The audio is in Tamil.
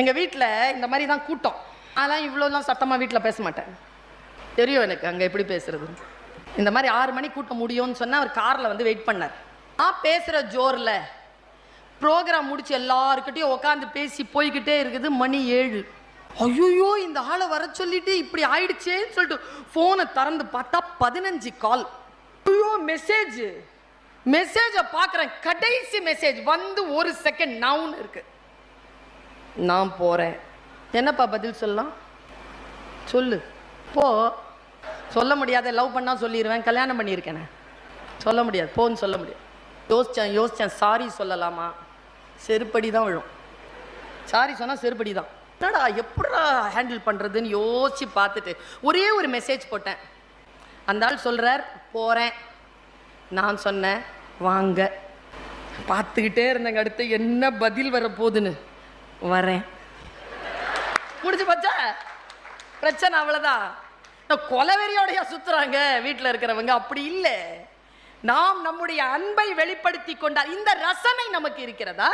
எங்கள் வீட்டில் இந்த மாதிரி தான் கூட்டம். அதெல்லாம் இவ்வளோலாம் சத்தமாக வீட்டில் பேச மாட்டேன். தெரியும் எனக்கு அங்கே எப்படி பேசுறது. இந்த மாதிரி ஆறு மணி கூட்டம் முடியும்னு சொன்னால் அவர் காரில் வந்து வெயிட் பண்ணார். ஆ பேசுகிற ஜோரில். ப்ரோக்ராம் முடிச்சு எல்லாருக்கிட்டையும் உட்காந்து பேசி போய்கிட்டே இருக்குது மணி ஏழு. ஐயோ இந்த ஆளை வர சொல்லிட்டு இப்படி ஆயிடுச்சேன்னு சொல்லிட்டு ஃபோனை திறந்து பார்த்தா பதினஞ்சு கால் ஐயோ மெசேஜ் மெசேஜை பார்க்குறேன். கடைசி மெசேஜ் வந்து ஒரு செகண்ட் நவுன் இருக்குது நான் போகிறேன் என்னப்பா பதில் சொல்லலாம்? சொல்லு. போ. சொல்ல முடியாத லவ் பண்ணால் சொல்லிடுவேன் கல்யாணம் பண்ணியிருக்கேனே. சொல்ல முடியாது. போன்னு சொல்ல முடியாது. யோசித்தேன் யோசித்தேன் சாரி சொல்லலாமா? செருப்படி தான் விழும். சாரி சொன்னால் செருப்படி தான் என்னடா எப்படா ஹேண்டில் பண்ணுறதுன்னு யோசித்து பார்த்துட்டு ஒரே ஒரு மெசேஜ் போட்டேன். அந்த ஆள் சொல்கிறார் போகிறேன் நான் சொன்னேன் வாங்க. பார்த்துக்கிட்டே இருந்தேங்க அடுத்து. என்ன பதில் வர போகுதுன்னு வரேன். முடிஞ்சு போச்சா? பிரச்சனை அவ்வளோதான் கொலவெறியோடைய சுத்துறாங்க வீட்டில் இருக்கிறவங்க. அப்படி இல்லை. நாம் நம்முடைய அன்பை வெளிப்படுத்தி கொண்டால் இந்த ரசனை நமக்கு இருக்கிறதா?